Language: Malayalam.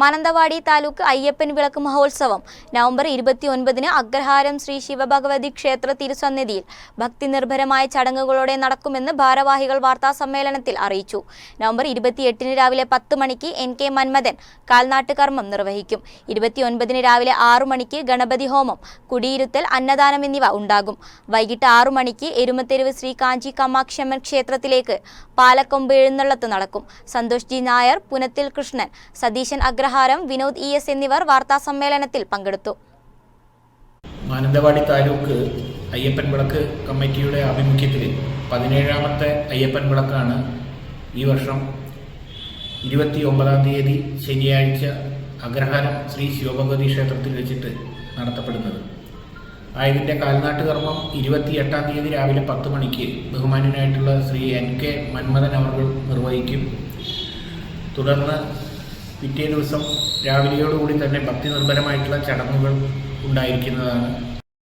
മാനന്തവാടി താലൂക്ക് അയ്യപ്പൻ വിളക്ക് മഹോത്സവം. നവംബർ ഇരുപത്തിയൊൻപതിന് അഗ്രഹാരം ശ്രീ ശിവഭഗവതി ക്ഷേത്ര തിരുസന്നിധിയിൽ ഭക്തിനിർഭരമായ ചടങ്ങുകളോടെ നടക്കുമെന്ന് ഭാരവാഹികൾ വാർത്താ സമ്മേളനത്തിൽ അറിയിച്ചു. നവംബർ ഇരുപത്തിയെട്ടിന് രാവിലെ പത്ത് മണിക്ക് എൻ കെ മന്മഥൻ കാൽനാട്ട് കർമ്മം നിർവഹിക്കും. ഇരുപത്തിയൊൻപതിന് രാവിലെ ആറു മണിക്ക് ഗണപതി ഹോമം കുടിയിരുത്തൽ അന്നദാനം എന്നിവ ഉണ്ടാകും. വൈകിട്ട് ആറു മണിക്ക് എരുമത്തെരുവ് ശ്രീ കാഞ്ചി കമാക്ഷമ്മൻ ക്ഷേത്രത്തിലേക്ക് പാലക്കൊമ്പ് എഴുന്നള്ളത്ത് നടക്കും. Santhosh G Nair Punathil Krishnan Satheesan Agraharam Vinod E S എന്നിവർ വാർത്താ സമ്മേളനത്തിൽ പങ്കെടുത്തു. മാനന്തവാടി താലൂക്ക് അയ്യപ്പൻ വിളക്ക് കമ്മിറ്റിയുടെ ആഭിമുഖ്യത്തിൽ പതിനേഴാമത്തെ അയ്യപ്പൻ വിളക്കാണ് ഈ വർഷം ഇരുപത്തി ഒമ്പതാം തീയതി ശനിയാഴ്ച അഗ്രഹാരം ശ്രീ ശിവഭഗവതി ക്ഷേത്രത്തിൽ വെച്ചിട്ട് നടത്തപ്പെടുന്നത്. ആയതിന്റെ കാൽനാട്ട് കർമ്മം ഇരുപത്തിയെട്ടാം തീയതി രാവിലെ പത്ത് മണിക്ക് ബഹുമാന്യനായിട്ടുള്ള ശ്രീ എൻ കെ മന്മഥൻ അവർ നിർവഹിക്കും. തുടർന്ന് പിറ്റേ ദിവസം രാവിലെയോടുകൂടി തന്നെ ഭക്തി നിർഭരമായിട്ടുള്ള ചടങ്ങുകൾ ഉണ്ടായിരിക്കുന്നതാണ്.